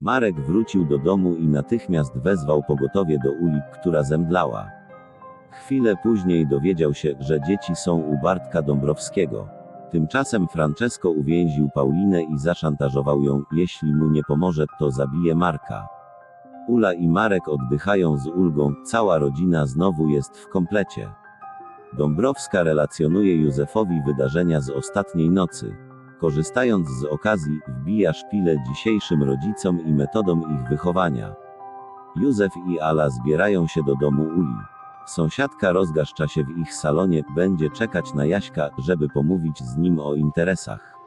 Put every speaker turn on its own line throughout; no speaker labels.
Marek wrócił do domu i natychmiast wezwał pogotowie do uli, która zemdlała. Chwilę później dowiedział się, że dzieci są u Bartka Dąbrowskiego. Tymczasem Francesco uwięził Paulinę i zaszantażował ją, jeśli mu nie pomoże, to zabije Marka. Ula i Marek oddychają z ulgą, cała rodzina znowu jest w komplecie. Dąbrowska relacjonuje Józefowi wydarzenia z ostatniej nocy. Korzystając z okazji, wbija szpilę dzisiejszym rodzicom i metodom ich wychowania. Józef i Ala zbierają się do domu Uli. Sąsiadka rozgaszcza się w ich salonie, będzie czekać na Jaśka, żeby pomówić z nim o interesach.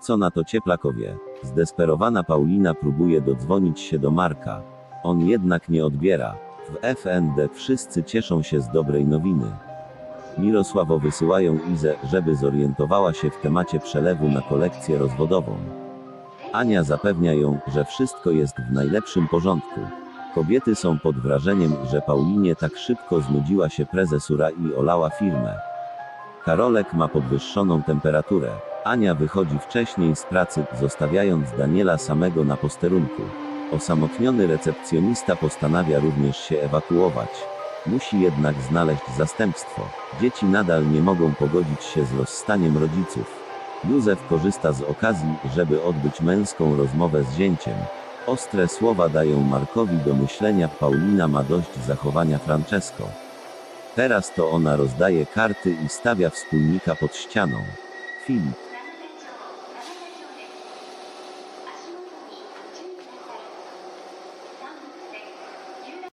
Co na to cieplakowie? Zdesperowana Paulina próbuje dodzwonić się do Marka. On jednak nie odbiera. W FND wszyscy cieszą się z dobrej nowiny. Mirosławo wysyłają Izę, żeby zorientowała się w temacie przelewu na kolekcję rozwodową. Ania zapewnia ją, że wszystko jest w najlepszym porządku. Kobiety są pod wrażeniem, że Paulinie tak szybko znudziła się prezesura i olała firmę. Karolek ma podwyższoną temperaturę. Ania wychodzi wcześniej z pracy, zostawiając Daniela samego na posterunku. Osamotniony recepcjonista postanawia również się ewakuować. Musi jednak znaleźć zastępstwo. Dzieci nadal nie mogą pogodzić się z rozstaniem rodziców. Józef korzysta z okazji, żeby odbyć męską rozmowę z zięciem. Ostre słowa dają Markowi do myślenia, Paulina ma dość zachowania Francesco. Teraz to ona rozdaje karty i stawia wspólnika pod ścianą. Filip.